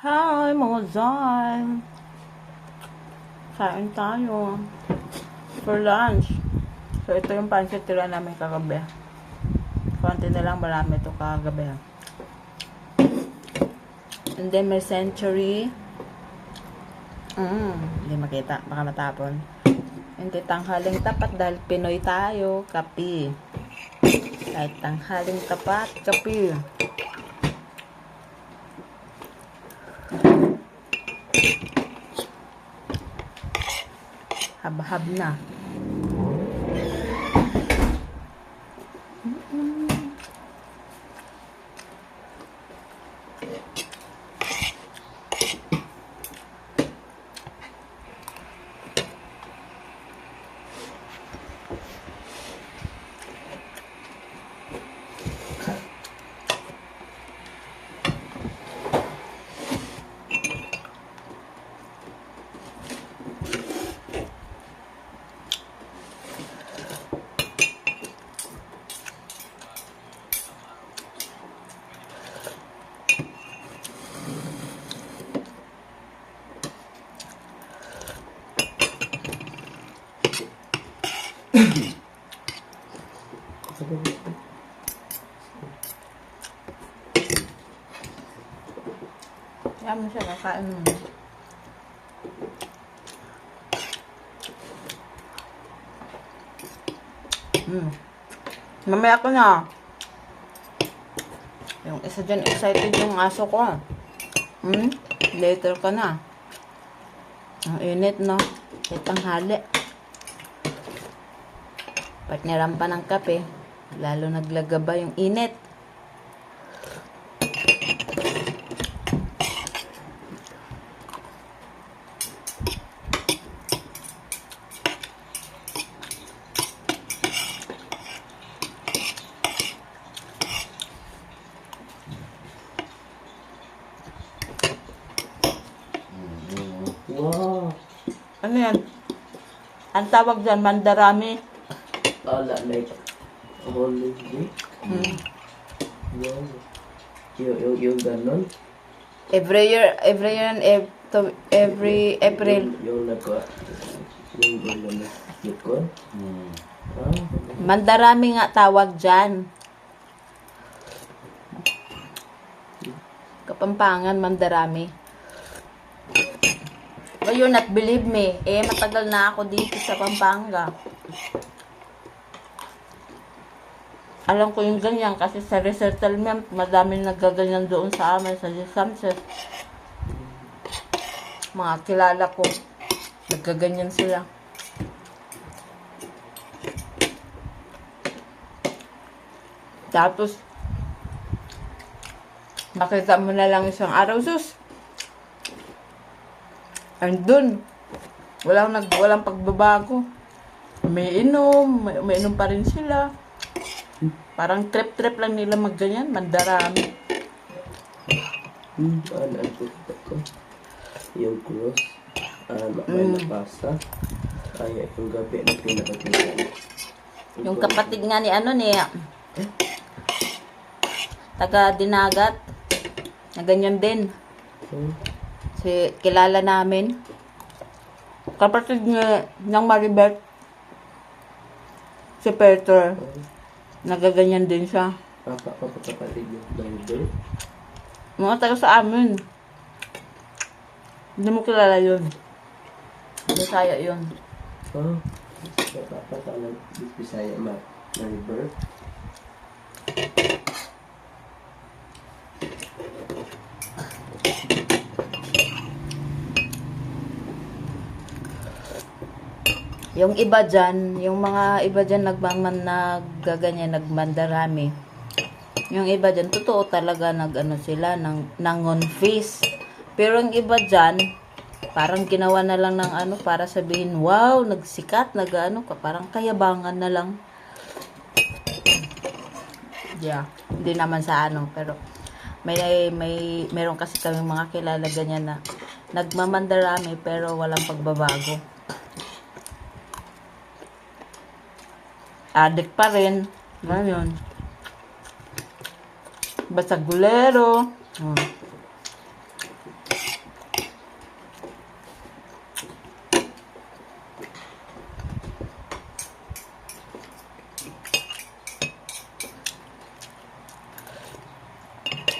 Hi, mga Zay! Kain tayo. For lunch. So, ito yung pancit tira namin kagabi. Konti na lang, marami ito kagabi. And then, may century. Mm, hindi makita. Baka matapon. Hindi tanghaling tapat dahil Pinoy tayo. Kapi. Kahit tanghaling tapat, kapi. Habhab na. Yan mo siya, kakain mo. Hmm. Mamaya ko na. Yung isa dyan, excited yung aso ko. Hmm? Later ka na. Ang init, no? Itang hali. Pag nirampa ng kape, lalo naglagaba yung init. Wow! Ano yan? Ang tawag dyan, mandarami. Ala, like, holy week. Hmm. Wow. Yung, yung, yung ganon. Every year, every year and ev- every April, Yung, yung nagka, yung ganon na likod. Ah, mandarami nga tawag dyan. Kapampangan, mandarami. But you not believe me. Eh, matagal na ako dito sa Pampanga. Alam ko yung ganyan kasi sa resettlement, madami nagaganyan doon sa amin, sa Samses. Mga kilala ko, nagkaganyan sila. Tapos, nakita mo na lang isang araw, sus. Andun, walang, nag, walang pagbabago. May inom, may, may inom pa rin sila. Parang trip-trip lang nila magganyan, mandarami. hmm, ala, ito ko. Yung cross. Ah, may Mm. napasa. Kaya itong gabi na pinakatira. Yung kapatid nga ni ano ni taga Dinagat, na ganyan din. Hmm. Si kilala namin. Kapatid niya ng Maribel. Si Peter. Nagaganyan din siya. Papa, papa, kapatid yung Bible. Mga taga sa amin. Hindi mo kilala yun. Bisaya yun. Ah, papa, sana Bisaya ma, Bible. Yung iba dyan, yung mga iba dyan nagmaman naggaganyan, nagmandarami. Yung iba dyan, totoo talaga nag ano sila, ng, nangon face. Pero yung iba dyan, parang ginawa na lang ng ano, para sabihin, wow, nagsikat, nag ano, ka- parang kayabangan na lang. Yeah, hindi naman sa ano, pero may may meron kasi kami mga kilala ganyan na nagmamandarami pero walang pagbabago. Addict pa rin. Ganyan. Basta gulero. Hmm.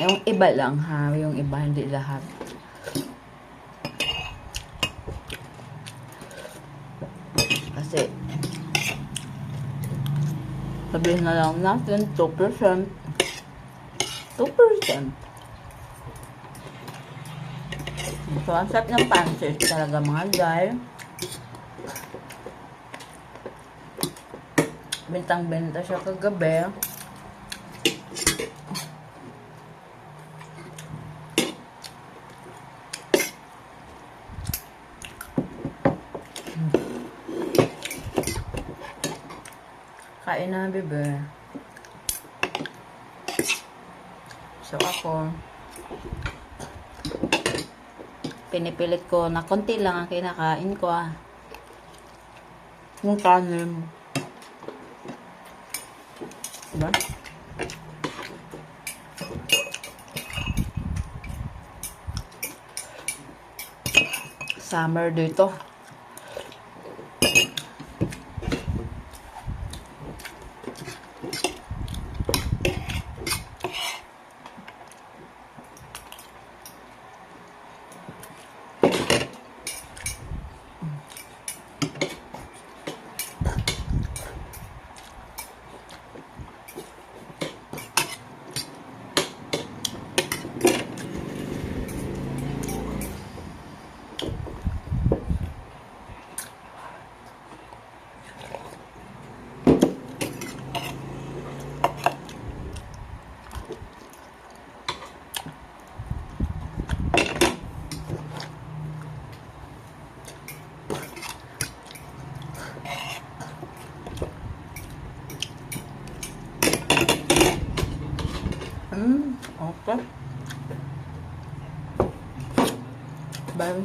Yung iba lang ha, yung iba hindi lahat. Kasi sabihin na lang natin 2%. 2%. So, ang sarap ng pancit talaga mga guys. Bintang-benta siya kagabi. Kain na, bebe. So, ako, pinipilit ko na konti lang ang kinakain ko, ah. Yung kanin. Diba? Summer dito. 음, 아까 말